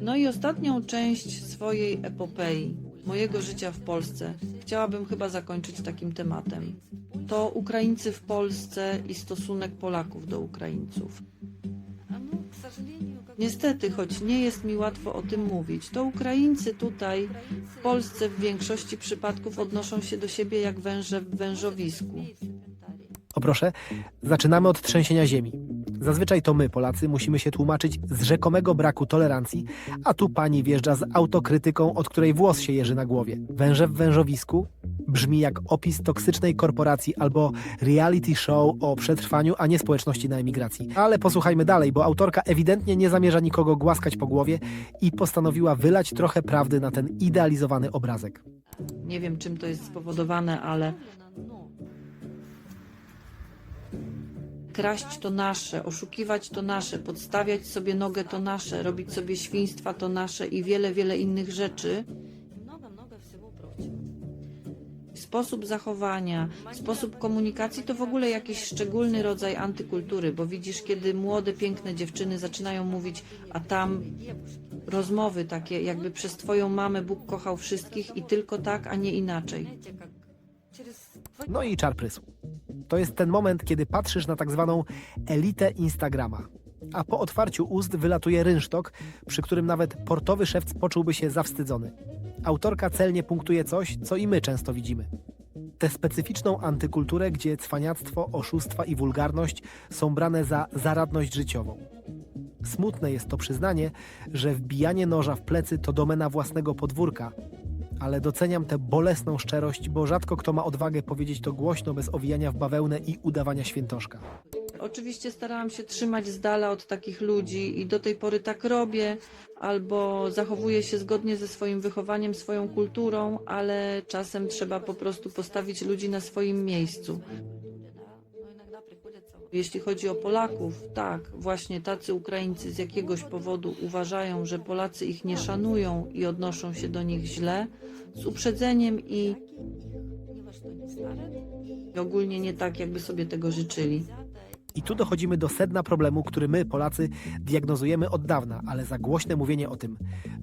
No i ostatnią część swojej epopei, mojego życia w Polsce, chciałabym chyba zakończyć takim tematem. To Ukraińcy w Polsce i stosunek Polaków do Ukraińców. Niestety, choć nie jest mi łatwo o tym mówić, to Ukraińcy tutaj, w Polsce w większości przypadków odnoszą się do siebie jak węże w wężowisku. O proszę, zaczynamy od trzęsienia ziemi. Zazwyczaj to my, Polacy, musimy się tłumaczyć z rzekomego braku tolerancji, a tu pani wjeżdża z autokrytyką, od której włos się jeży na głowie. Węże w wężowisku brzmi jak opis toksycznej korporacji albo reality show o przetrwaniu, a nie społeczności na emigracji. Ale posłuchajmy dalej, bo autorka ewidentnie nie zamierza nikogo głaskać po głowie i postanowiła wylać trochę prawdy na ten idealizowany obrazek. Nie wiem, czym to jest spowodowane, ale kraść to nasze, oszukiwać to nasze, podstawiać sobie nogę to nasze, robić sobie świństwa to nasze i wiele, wiele innych rzeczy. Sposób zachowania, sposób komunikacji to w ogóle jakiś szczególny rodzaj antykultury, bo widzisz, kiedy młode, piękne dziewczyny zaczynają mówić, a tam rozmowy takie, jakby przez twoją mamę Bóg kochał wszystkich i tylko tak, a nie inaczej. No i czar prysł. To jest ten moment, kiedy patrzysz na tak zwaną elitę Instagrama. A po otwarciu ust wylatuje rynsztok, przy którym nawet portowy szewc poczułby się zawstydzony. Autorka celnie punktuje coś, co i my często widzimy. Tę specyficzną antykulturę, gdzie cwaniactwo, oszustwa i wulgarność są brane za zaradność życiową. Smutne jest to przyznanie, że wbijanie noża w plecy to domena własnego podwórka, ale doceniam tę bolesną szczerość, bo rzadko kto ma odwagę powiedzieć to głośno, bez owijania w bawełnę i udawania świętoszka. Oczywiście starałam się trzymać z dala od takich ludzi i do tej pory tak robię, albo zachowuję się zgodnie ze swoim wychowaniem, swoją kulturą, ale czasem trzeba po prostu postawić ludzi na swoim miejscu. Jeśli chodzi o Polaków, tak, właśnie tacy Ukraińcy z jakiegoś powodu uważają, że Polacy ich nie szanują i odnoszą się do nich źle, z uprzedzeniem i ogólnie nie tak, jakby sobie tego życzyli. I tu dochodzimy do sedna problemu, który my, Polacy, diagnozujemy od dawna, ale za głośne mówienie o tym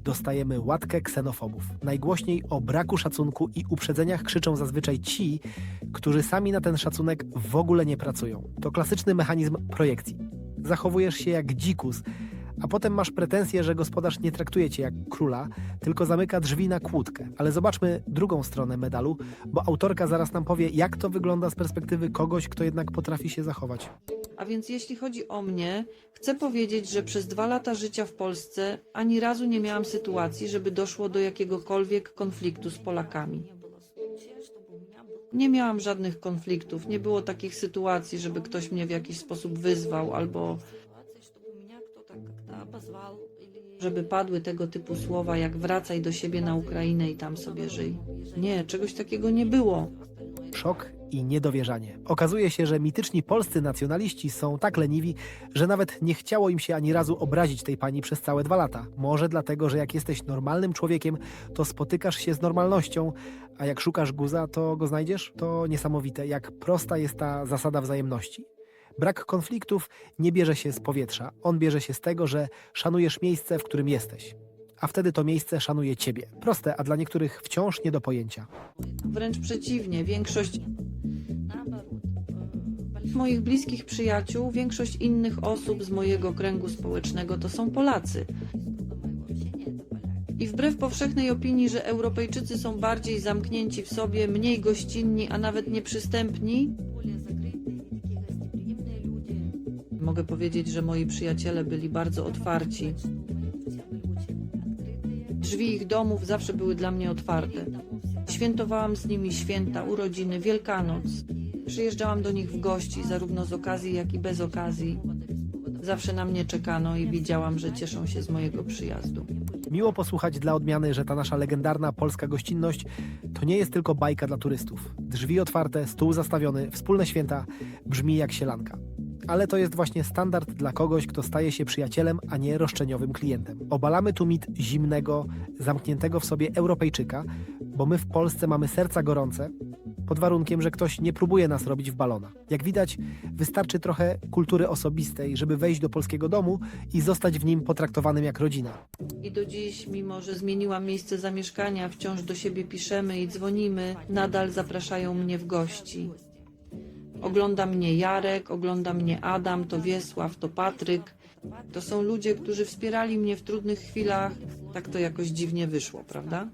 dostajemy łatkę ksenofobów. Najgłośniej o braku szacunku i uprzedzeniach krzyczą zazwyczaj ci, którzy sami na ten szacunek w ogóle nie pracują. To klasyczny mechanizm projekcji. Zachowujesz się jak dzikus, a potem masz pretensje, że gospodarz nie traktuje cię jak króla, tylko zamyka drzwi na kłódkę. Ale zobaczmy drugą stronę medalu, bo autorka zaraz nam powie, jak to wygląda z perspektywy kogoś, kto jednak potrafi się zachować. A więc jeśli chodzi o mnie, chcę powiedzieć, że przez dwa lata życia w Polsce ani razu nie miałam sytuacji, żeby doszło do jakiegokolwiek konfliktu z Polakami. Nie miałam żadnych konfliktów, nie było takich sytuacji, żeby ktoś mnie w jakiś sposób wyzwał albo żeby padły tego typu słowa jak wracaj do siebie na Ukrainę i tam sobie żyj. Nie, czegoś takiego nie było. Szok i niedowierzanie. Okazuje się, że mityczni polscy nacjonaliści są tak leniwi, że nawet nie chciało im się ani razu obrazić tej pani przez całe dwa lata. Może dlatego, że jak jesteś normalnym człowiekiem, to spotykasz się z normalnością, a jak szukasz guza, to go znajdziesz? To niesamowite, jak prosta jest ta zasada wzajemności. Brak konfliktów nie bierze się z powietrza, on bierze się z tego, że szanujesz miejsce, w którym jesteś. A wtedy to miejsce szanuje ciebie. Proste, a dla niektórych wciąż nie do pojęcia. Wręcz przeciwnie, większość moich bliskich przyjaciół, większość innych osób z mojego kręgu społecznego to są Polacy. I wbrew powszechnej opinii, że Europejczycy są bardziej zamknięci w sobie, mniej gościnni, a nawet nieprzystępni, mogę powiedzieć, że moi przyjaciele byli bardzo otwarci. Drzwi ich domów zawsze były dla mnie otwarte. Świętowałam z nimi święta, urodziny, Wielkanoc. Przyjeżdżałam do nich w gości, zarówno z okazji, jak i bez okazji. Zawsze na mnie czekano i wiedziałam, że cieszą się z mojego przyjazdu. Miło posłuchać dla odmiany, że ta nasza legendarna polska gościnność to nie jest tylko bajka dla turystów. Drzwi otwarte, stół zastawiony, wspólne święta brzmi jak sielanka. Ale to jest właśnie standard dla kogoś, kto staje się przyjacielem, a nie roszczeniowym klientem. Obalamy tu mit zimnego, zamkniętego w sobie Europejczyka, bo my w Polsce mamy serca gorące, pod warunkiem, że ktoś nie próbuje nas robić w balona. Jak widać, wystarczy trochę kultury osobistej, żeby wejść do polskiego domu i zostać w nim potraktowanym jak rodzina. I do dziś, mimo że zmieniłam miejsce zamieszkania, wciąż do siebie piszemy i dzwonimy, nadal zapraszają mnie w gości. Ogląda mnie Jarek, ogląda mnie Adam, to Wiesław, to Patryk. To są ludzie, którzy wspierali mnie w trudnych chwilach. Tak to jakoś dziwnie wyszło, prawda?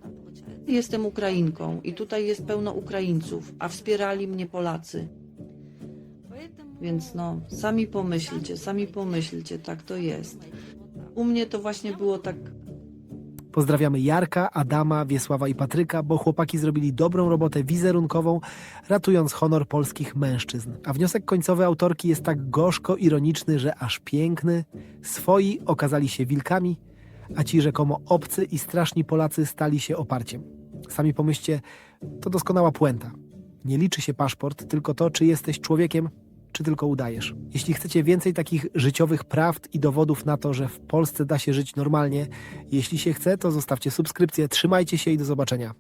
Jestem Ukrainką i tutaj jest pełno Ukraińców, a wspierali mnie Polacy. Więc no, sami pomyślcie, sami pomyślcie, tak to jest. U mnie to właśnie było tak Pozdrawiamy Jarka, Adama, Wiesława i Patryka, bo chłopaki zrobili dobrą robotę wizerunkową, ratując honor polskich mężczyzn. A wniosek końcowy autorki jest tak gorzko ironiczny, że aż piękny. Swoi okazali się wilkami, a ci rzekomo obcy i straszni Polacy stali się oparciem. Sami pomyślcie, to doskonała puenta. Nie liczy się paszport, tylko to, czy jesteś człowiekiem, czy tylko udajesz. Jeśli chcecie więcej takich życiowych prawd i dowodów na to, że w Polsce da się żyć normalnie, jeśli się chce, to zostawcie subskrypcję. Trzymajcie się i do zobaczenia.